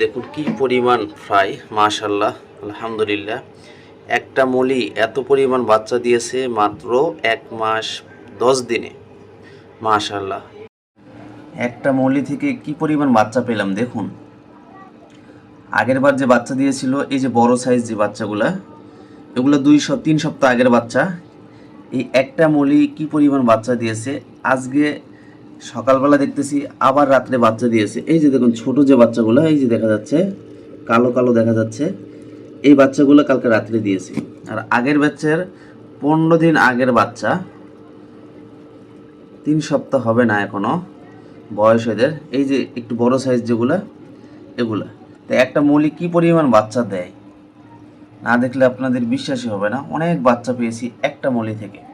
দেখুন কি পরিমাণ ফ্রাই মাশাল্লাহ আলহামদুলিল্লাহ। একটা মলি এত পরিমাণ বাচ্চা দিয়েছে মাত্র এক মাস দশ দিনে মাশাল্লাহ একটা মলি থেকে কি পরিমাণ বাচ্চা পেলাম দেখুন। আগের বার যে বাচ্চা দিয়েছিল, এই যে বড় সাইজ যে বাচ্চাগুলা, এগুলো দুই তিন সপ্তাহ আগের বাচ্চা। এই একটা মলি কি পরিমাণ বাচ্চা দিয়েছে? আজকে সকালবেলা দেখতেছি, আবার রাত্রে বাচ্চা দিয়েছে। এই যে দেখুন, ছোট যে বাচ্চাগুলো, এই যে দেখা যাচ্ছে, কালো কালো দেখা যাচ্ছে, এই বাচ্চাগুলো কালকে রাত্রে দিয়েছে। আর আগের বাচ্চার পনেরো দিন আগের বাচ্চা, তিন সপ্তাহ হবে না এখনও, বয়স এদের এই যে একটু বড় সাইজ যেগুলা, এগুলা। তো একটা মৌলিক কি পরিমাণ বাচ্চা দেয়? না দেখলে আপনাদের বিশ্বাসই হবে না। অনেক বাচ্চা পেয়েছি একটা মলি থেকে।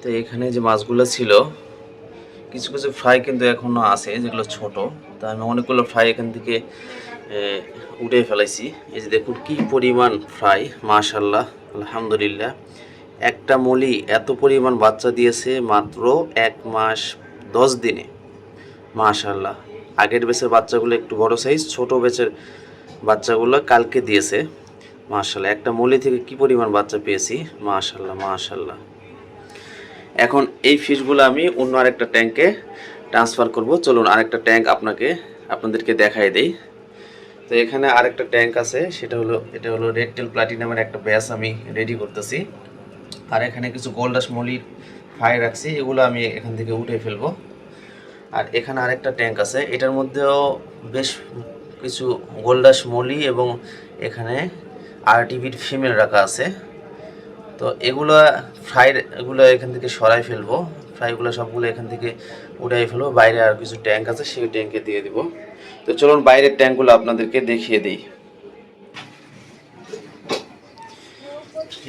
তো এখানে যে মাছগুলো ছিল, কিছু কিছু ফ্রাই কিন্তু এখনও আছে, যেগুলো ছোট। তা আমি অনেকগুলো ফ্রাই এখান থেকে উঠে ফেলাইছি। এই যে দেখুন কি পরিমাণ ফ্রাই মাশাল্লাহ আলহামদুলিল্লাহ। একটা মলি এত পরিমাণ বাচ্চা দিয়েছে মাত্র এক মাস দশ দিনে মাশাল্লাহ আগের বেচের বাচ্চাগুলো একটু বড় সাইজ ছোট বেচের বাচ্চাগুলো কালকে দিয়েছে মাশাল্লাহ একটা মলি থেকে কি পরিমাণ বাচ্চা পেয়েছি মাশাল্লাহ মাশাল্লাহ এখন এই ফিশগুলো আমি অন্য আরেকটা ট্যাঙ্কে ট্রান্সফার করব। চলুন আরেকটা ট্যাঙ্ক আপনাকে, আপনাদেরকে দেখাই দেই। তো এখানে আরেকটা ট্যাঙ্ক আছে, সেটা হলো, এটা হলো রেড টেল প্লাটিনামের একটা ব্যাস আমি রেডি করতেছি। আর এখানে কিছু গোল্ডাস মলির ফাই রাখছি, এগুলো আমি এখান থেকে উঠে ফেলব। আর এখানে আরেকটা ট্যাঙ্ক আছে, এটার মধ্যেও বেশ কিছু গোল্ডাস মলি এবং এখানে আরটিভির ফিমেল রাখা আছে। তো এগুলো ফ্রাই, এগুলো এখান থেকে সরাই ফেলব। ফ্রাইগুলো সবগুলো এখান থেকে উঠাই ফেলব। বাইরে আর কিছু ট্যাঙ্ক আছে, সেই ট্যাঙ্কে দিয়ে দিব। তো চলুন বাইরের ট্যাঙ্কগুলো আপনাদেরকে দেখিয়ে দিই।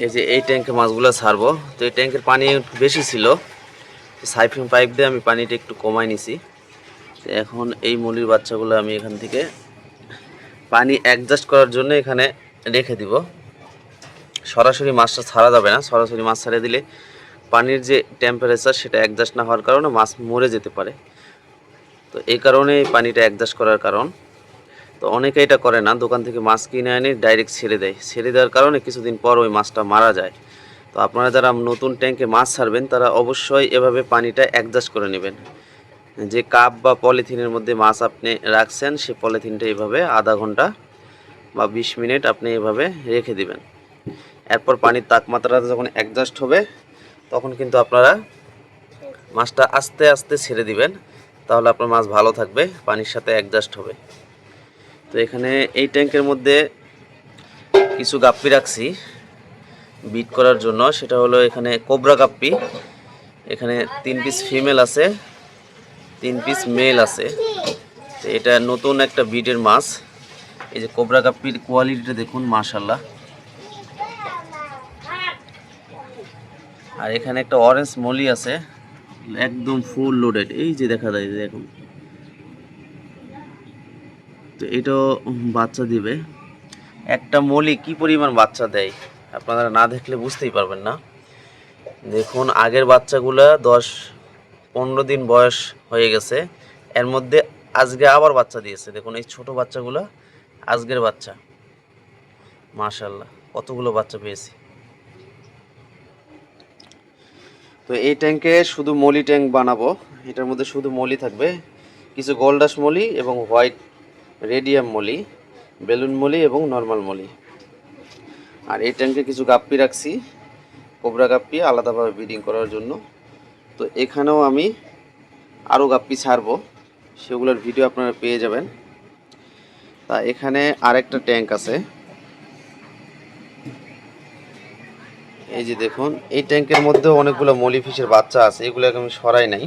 এই যে এই ট্যাঙ্কে মাছগুলো ছাড়বো। তো এই ট্যাঙ্কের পানি বেশি ছিল। সাইফিং পাইপ দিয়ে আমি পানিটা একটু কমাই নিছি। এখন এই মুলির বাচ্চাগুলো আমি এখান থেকে পানি অ্যাডজাস্ট করার জন্য এখানে রেখে দিব। সরাসরি মাছটা ছাড়া যাবে না। সরাসরি মাছ ছাড়িয়ে দিলে পানির যে টেম্পারেচার সেটা অ্যাডজাস্ট না হওয়ার কারণে মাছ মরে যেতে পারে। তো এই কারণে পানিটা অ্যাডজাস্ট করার কারণ। তো অনেকে এটা করে না, দোকান থেকে মাছ কিনে আনে ডাইরেক্ট ছেড়ে দেয়। ছেড়ে দেওয়ার কারণে কিছুদিন পর ওই মাছটা মারা যায়। তো আপনারা যারা নতুন ট্যাঙ্কে মাছ ছাড়বেন, তারা অবশ্যই এভাবে পানিটা অ্যাডজাস্ট করে নেবেন। যে কাপ বা পলিথিনের মধ্যে মাছ আপনি রাখছেন সেই পলিথিনটা এভাবে আধা ঘণ্টা বা বিশ মিনিট আপনি এভাবে রেখে দিবেন। এরপর পানির তাপমাত্রাটা যখন অ্যাডজাস্ট হবে, তখন কিন্তু আপনারা মাছটা আস্তে আস্তে ছেড়ে দিবেন। তাহলে আপনার মাছ ভালো থাকবে, পানির সাথে অ্যাডজাস্ট হবে। তো এখানে এই ট্যাঙ্কের মধ্যে কিছু গাপ্পি রাখছি বিট করার জন্য। সেটা হলো এখানে কোবরা গাপ্পি। এখানে তিন পিস ফিমেল আছে, তিন পিস মেল আছে। তো এটা নতুন একটা বিটের মাছ। এই যে কোবরা গাপ্পির কোয়ালিটিটা দেখুন মাশাল্লাহ আর এখানে একটা অরেঞ্জ মলি আছে, একদম ফুল লোডেড এই যে দেখা যায় যে এখন তো এটাও বাচ্চা দিবে। একটা মলি কি পরিমাণ বাচ্চা দেয়, আপনারা না দেখলে বুঝতেই পারবেন না। দেখুন, আগের বাচ্চাগুলা দশ পনেরো দিন বয়স হয়ে গেছে, এর মধ্যে আজকে আবার বাচ্চা দিয়েছে। দেখুন, এই ছোট বাচ্চাগুলা আজকের বাচ্চা। মাশাল্লাহ কতগুলো বাচ্চা পেয়েছি। তো এই ট্যাঙ্কে শুধু মলি ট্যাঙ্ক বানাবো। এটার মধ্যে শুধু মলি থাকবে। কিছু গোল্ডাস মলি এবং white radium molly, balloon molly এবং নর্মাল মলি। আর এই ট্যাঙ্কে কিছু গাপ্পি রাখছি। কোবরা গাপ্পি আলাদাভাবে ব্রিডিং করার জন্য। তো এখানেও আমি আরও গাপ্পি ছাড়বো। সেগুলোর ভিডিও আপনারা পেয়ে যাবেন। তা এখানে আরেকটা ট্যাঙ্ক আছে। এই যে দেখুন, এই ট্যাঙ্কের মধ্যে অনেকগুলো মলি ফিশের বাচ্চা আছে, এগুলোকে আমি সরাই নাই।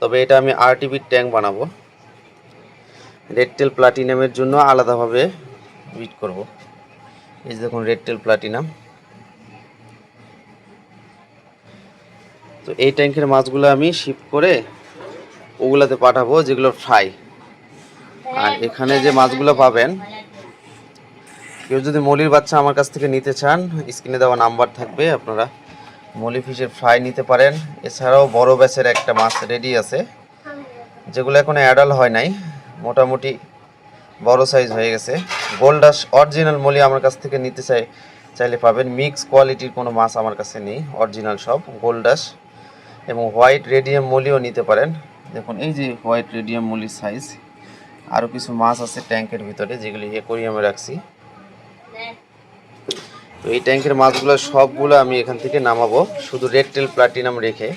তবে এটা আমি আরটিভির ট্যাঙ্ক বানাবো। রেড টেল প্লাটিনামের জন্য আলাদাভাবে বিট করব। এই যে দেখুন রেড টেল প্লাটিনাম তো এই ট্যাঙ্কের মাছগুলো আমি শিফট করে ওগুলাতে পাঠাবো, যেগুলো ফ্রাই আর এখানে যে মাছগুলো পাবেন কেউ যদি মলির বাচ্চা আমার কাছ থেকে নিতে চান, স্ক্রিনে দেওয়া নাম্বার থাকবে, আপনারা মলি ফিশের ফ্রাই নিতে পারেন। এছাড়াও বড় ব্যাচের একটা মাছ রেডি আছে, যেগুলো এখনও অ্যাডাল হয় নাই, মোটামুটি বড় সাইজ হয়ে গেছে। গোল্ডাস অরিজিনাল মলি আমার কাছ থেকে নিতে চাই, চাইলে পাবেন। মিক্স কোয়ালিটির কোনো মাছ আমার কাছে নেই অরিজিনাল সব গোল্ডাস এবং হোয়াইট রেডিয়াম মলিও নিতে পারেন। দেখুন, এই যে হোয়াইট রেডিয়াম মলির সাইজ আরও কিছু মাছ আছে ট্যাঙ্কের ভিতরে, যেগুলি অ্যাকোরিয়ামে রাখছি। তো এই ট্যাঙ্কের মাছগুলো সবগুলো আমি এখান থেকে নামাবো। শুধু রেড টেল প্লাটিনাম রেখে।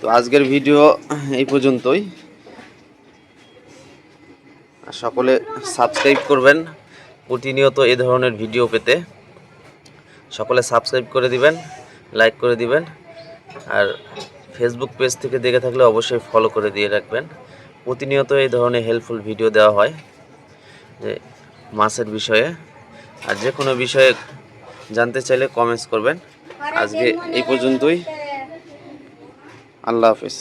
তো আজকের ভিডিও এই পর্যন্তই। সকলে সাবস্ক্রাইব করবেন। প্রতিনিয়ত এই ধরনের ভিডিও পেতে। সকলে সাবস্ক্রাইব করে দিবেন লাইক করে দিবেন। আর ফেসবুক পেজ থেকে দেখে থাকলে অবশ্যই ফলো করে দিয়ে রাখবেন। প্রতিনিয়ত এই ধরনের হেল্পফুল ভিডিও দেওয়া হয়। যে মাছের বিষয়ে আর যে কোনো বিষয়ে জানতে চাইলে কমেন্টস করবেন। আজকে এই পর্যন্তই। আল্লাহ হাফিজ।